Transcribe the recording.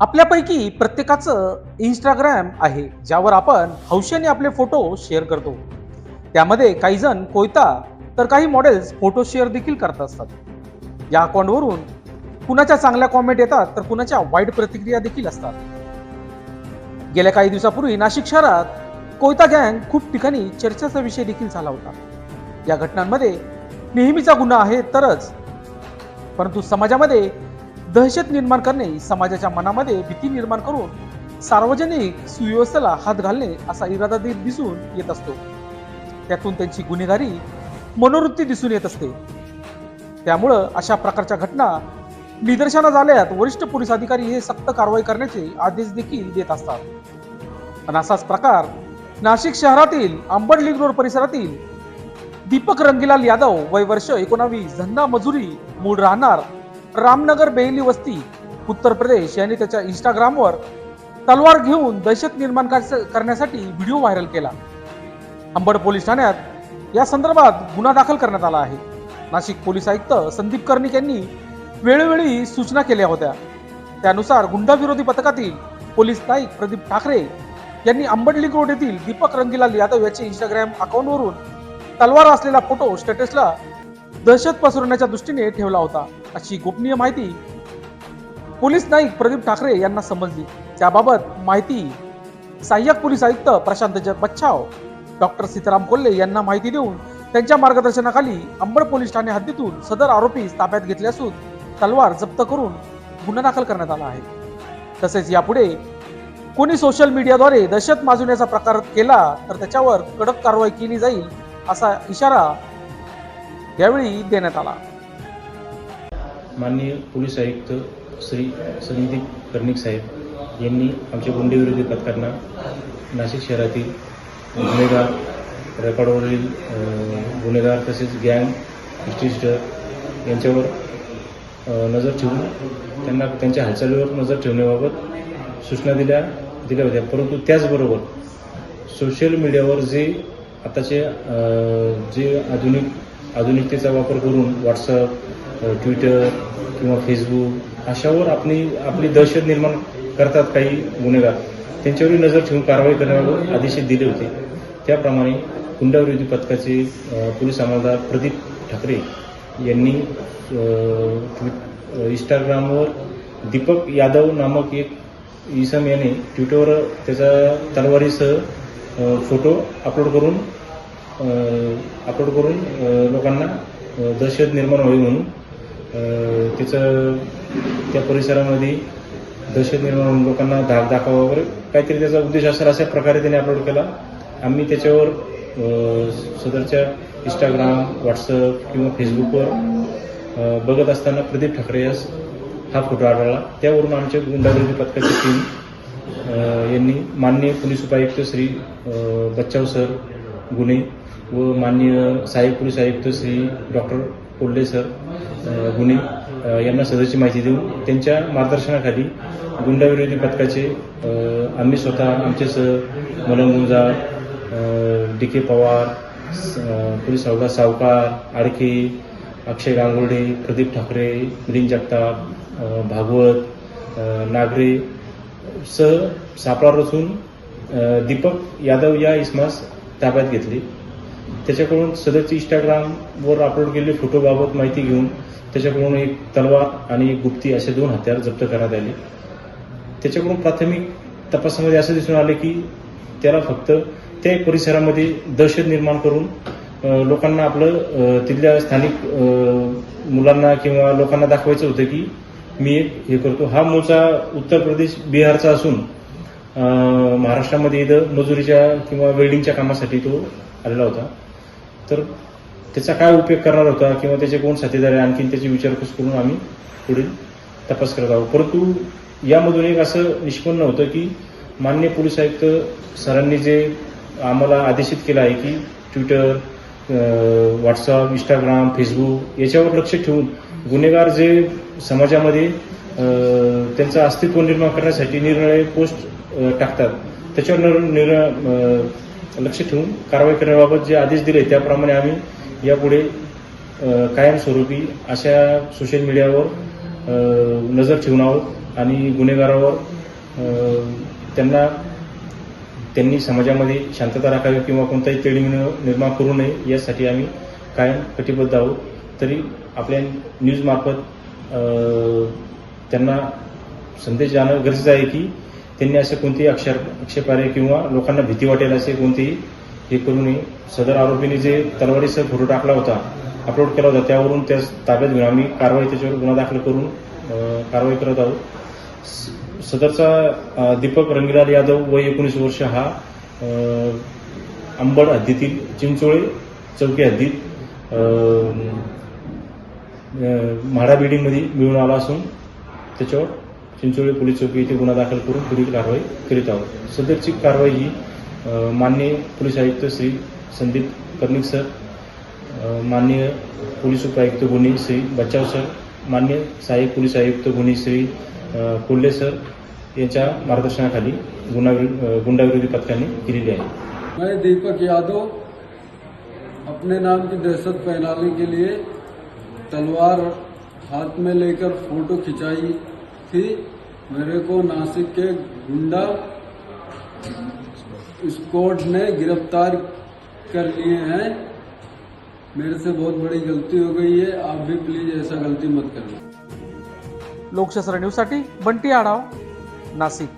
आपल्यापैकी प्रत्येकाचं इंस्टाग्राम आहे ज्यावर आपण हौशेने आपले फोटो शेअर करतो. त्यामध्ये काही जण कोयता तर काही मॉडेल्स फोटो शेअर देखील करत असतात. या अकाउंटवरून कुणाच्या चांगल्या कॉमेंट येतात तर कुणाच्या वाईट प्रतिक्रिया देखील असतात. गेल्या काही दिवसापूर्वी नाशिक शहरात कोयता गँग खूप ठिकाणी चर्चेचा विषय देखील झाला होता. या घटनांमध्ये नेहमीचा गुन्हा आहे तरच परंतु समाजामध्ये दहशत निर्माण करणे समाजाच्या मनामध्ये भीती निर्माण करून सार्वजनिक सुव्यवस्थेला हात घालणे असा इरादा दिसून येत असतो. त्यातून त्यांची गुन्हेगारी मनोवृत्ती दिसून येत असते. त्यामुळं अशा प्रकारच्या घटना निदर्शनास आल्यात वरिष्ठ पोलीस अधिकारी हे सक्त कारवाई करण्याचे आदेश देखील देत असतात. आणि असाच प्रकार नाशिक शहरातील अंबड लिंग रोड परिसरातील दीपक रंगीलाल यादव वय वर्ष एकोणावीस धंदा मजुरी मूळ राहणार रामनगर बेहली वस्ती उत्तर प्रदेश यांनी त्याच्या इंस्टाग्रामवर तलवार घेऊन दहशत निर्माण करण्यासाठी व्हिडिओ व्हायरल केला. अंबड पोलीस ठाण्यात या संदर्भात गुन्हा दाखल करण्यात आला आहे. नाशिक पोलीस आयुक्त संदीप कर्णिक यांनी वेळोवेळी सूचना केल्या होत्या. त्यानुसार गुंडाविरोधी पथकातील पोलीस नाईक प्रदीप ठाकरे यांनी अंबडली रोड येथील दीपक रंगीलाल यादव याचे इंस्टाग्राम अकाउंटवरून तलवार असलेला फोटो स्टेटसला दहशत पसरवण्याच्या दृष्टीने ठेवला होता अशी गोपनीय माहिती पोलीस नाईक प्रदीप ठाकरे यांना समजली त्याबाबत माहिती सहाय्यक पोलीस आयुक्त प्रशांत बच्छाव डॉक्टर सीताराम कोल्हे यांना माहिती देऊन त्यांच्या मार्गदर्शनाखाली अंबड पोलीस ठाणे हद्दीतून सदर आरोपी ताब्यात घेतले असून तलवार जप्त करून गुन्हा दाखल करण्यात आला आहे. तसेच यापुढे कोणी सोशल मीडियाद्वारे दहशत माजवण्याचा प्रकार केला तर त्याच्यावर कडक कारवाई केली जाईल असा इशारा यावेळी देण्यात आला. माननीय पोलीस आयुक्त श्री संदीप कर्णिक साहेब यांनी आमच्या गुंडेविरोधी पथकांना नाशिक शहरातील गुन्हेगार रेकॉर्डवरील गुन्हेगार तसेच गँग हिस्ट्रिस्टर यांच्यावर नजर ठेवून त्यांना त्यांच्या हालचालीवर नजर ठेवण्याबाबत सूचना दिल्या दिल्या होत्या. परंतु त्याचबरोबर सोशल मीडियावर जे आताचे जे आधुनिक आधुनिकतेचा वापर करून व्हॉट्सअप ट्विटर किंवा फेसबुक अशावर आपली आपली दहशत निर्माण करतात काही गुन्हेगार. त्यांच्यावरही नजर ठेवून कारवाई करण्याबाबत आदेश दिले होते. त्याप्रमाणे गुंडाविरोधी पथकाचे पोलीस अंमलदार प्रदीप ठाकरे यांनी इंस्टाग्रामवर दीपक यादव नामक एक इसम याने ट्विटरवर त्याचा तलवारीसह फोटो अपलोड करून अपलोड करून लोकांना दहशत निर्माण होईल म्हणून तिचं त्या परिसरामध्ये दहशत निर्माण होऊन लोकांना धाक दाखवा वगैरे काहीतरी त्याचा उद्देश असेल अशा प्रकारे त्याने अपलोड केला. आम्ही त्याच्यावर सदरच्या इंस्टाग्राम व्हॉट्सअप किंवा फेसबुकवर बघत असताना प्रदीप ठाकरे यास हा फोटो आढळला. त्यावरून आमच्या गुंडाविरोधी पथकाची टीम यांनी माननीय पोलीस उपायुक्त श्री बच्चाव सर गुन्हे व माननीय सहाय्यक पोलीस आयुक्त श्री डॉक्टर कोल्हे सर गुन्हे यांना सदरची माहिती देऊन त्यांच्या मार्गदर्शनाखाली गुंडाविरोधी पथकाचे आम्ही स्वतः आमचे सर मलन गुंजा डी के पवार स- पोलीस हवालदार सावकार आडके अक्षय गांगुर्डे प्रदीप ठाकरे मिलिंद जगताप भागवत नागरे सह सापळा रचून दीपक यादव या इसमास ताब्यात घेतले. त्याच्याकडून सदरची इंस्टाग्रामवर अपलोड केलेले फोटोबाबत माहिती घेऊन त्याच्याकडून एक तलवार आणि एक गुप्ती असे दोन हत्यार जप्त करण्यात आले. त्याच्याकडून प्राथमिक तपासामध्ये असं दिसून आले की त्याला फक्त त्या परिसरामध्ये दहशत निर्माण करून लोकांना आपलं तिथल्या स्थानिक मुलांना किंवा लोकांना दाखवायचं होतं की मी एक हे करतो. हा मूळचा उत्तर प्रदेश बिहारचा असून महाराष्ट्रामध्ये इथं मजुरीच्या किंवा वेल्डिंगच्या कामासाठी तो आलेला होता. तर त्याचा काय उपयोग करणार होता किंवा त्याचे कोण साथीदार आहे आणखीन त्याची विचारपूस करून आम्ही पुढील तपास करत आहोत. परंतु यामधून एक असं निष्पन्न होतं की मान्य पोलीस आयुक्त सरांनी जे आम्हाला आदेशित केलं आहे की ट्विटर व्हॉट्सअप इंस्टाग्राम फेसबुक याच्यावर लक्ष ठेवून गुन्हेगार जे समाजामध्ये त्यांचं अस्तित्व निर्माण करण्यासाठी निर्णय पोस्ट टाकतात. त्याच्यावर निर- लक्ष ठेवून कारवाई करण्याबाबत जे आदेश दिले त्याप्रमाणे आम्ही यापुढे कायमस्वरूपी अशा सोशल मीडियावर नजर ठेवून आहोत आणि गुन्हेगारावर त्यांना त्यांनी समाजामध्ये शांतता राखावी किंवा कोणताही तेढ निर्माण करू नये यासाठी आम्ही कायम कटिबद्ध आहोत. तरी आपल्या न्यूजमार्फत त्यांना संदेश जाणं गरजेचं आहे की त्यांनी असे कोणतेही अक्षर आक्षेपार्ह किंवा लोकांना भीती वाटेल असे कोणतेही हे करू नये सदर आरोपीने जे तलवारीसह फोटो टाकला होता अपलोड केला होता त्यावरून त्या ताब्यात घेऊन आम्ही कारवाई त्याच्यावर गुन्हा दाखल करून कारवाई करत आहोत. स- सदरचा दीपक रंगीलाल यादव वय एकोणीस वर्ष हा अंबड हद्दीतील चिंचोळे चौकी हद्दीत म्हाडा बिल्डिंगमध्ये मिळून आला असून त्याच्यावर चिंचोळी पोलीस चौकी येथे गुन्हा दाखल करून पुढील कारवाई करीत आहोत. सदरची कारवाई ही माननीय पोलीस आयुक्त श्री संदीप कर्णिक सर माननीय पोलीस उपायुक्त गुन्हे श्री बचाव सर मान्य सहाय्यक पोलीस आयुक्त गुन्हे श्री कोल्हे सर यांच्या मार्गदर्शनाखाली गुन्हा गुंडाविरोधी पथकाने केलेली आहे. मैं दीपक यादव अपने नाम की दहशत फैलाने के लिए तलवार हाथ में लेकर फोटो खिंचाई थी मेरे को नासिक के गुंडा स्कॉट ने गिरफ़्तार कर लिए हैं। मेरे से बहुत बड़ी गलती हो गई है। आप भी प्लीज़ ऐसा गलती मत करना लोकशास्त्र न्यूजसाठी बंटी आढाव नाशिक